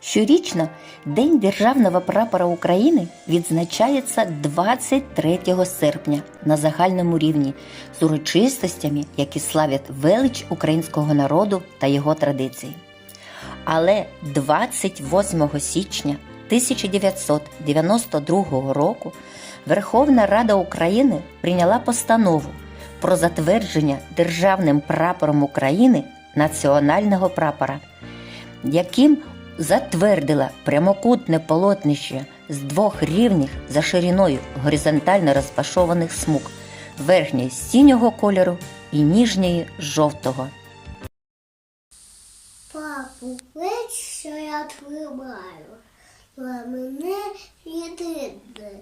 Щорічно День Державного прапора України відзначається 23 серпня на загальному рівні з урочистостями, які славять велич українського народу та його традиції. Але 28 січня 1992 року Верховна Рада України прийняла постанову про затвердження державним прапором України національного прапора, яким затвердила прямокутне полотнище з двох рівних за шириною горизонтально розташованих смуг верхньої синього кольору і нижньої жовтого. Папу, ледь, що я тримаю. Для мене єдине.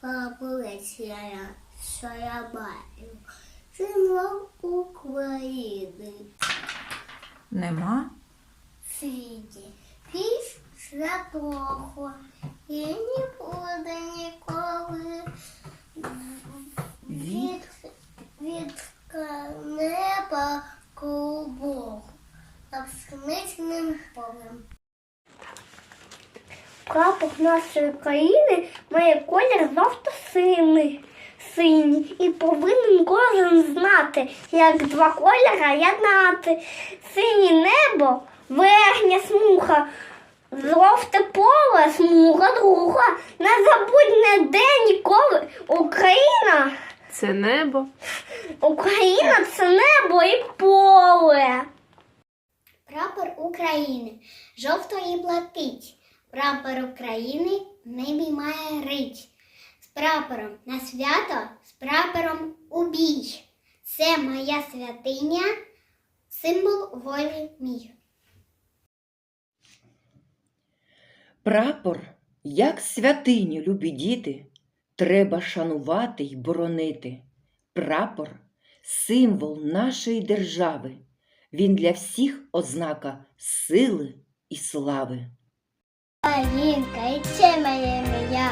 Папу, ледь, я, що я маю. Земля України. Нема. Світі. І не буде ніколи від, від неба голубого. Над смичним полем. Прапор нашої країни має колір жовто-синій синій і повинен кожен знати, як два кольора єднати. Синє небо, верхня смуга, жовте поле, смуга друга. Не забудь не де ніколи. Україна, Це небо. Україна це небо і поле. Прапор України жовто і блакить. Прапор України в небі має рить. З прапором на свято, з прапором у бій. Це моя святиня, символ волі мій. Прапор, як святиню, любі діти, треба шанувати й боронити. Прапор символ нашої держави. Він для всіх ознака сили і слави. Українка, і це моє ім'я.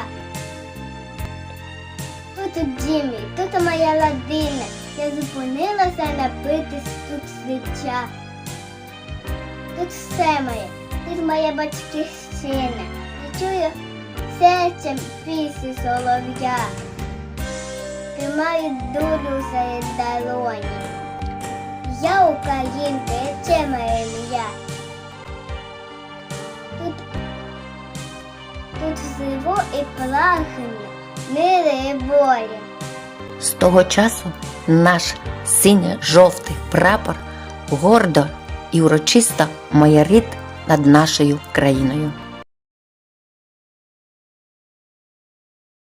Тут дім тут моя родина. Я зупинилася напитись тут свіча. Тут все моє, тут моя батьківщина. Я чую серцем пісні солов'я. Тримаю долю серед долоні. Я українка, і це моє ім'я. Тут Тут живо і прагнення, мири і волі. З того часу наш синьо-жовтий прапор гордо і урочисто майорить над нашою країною.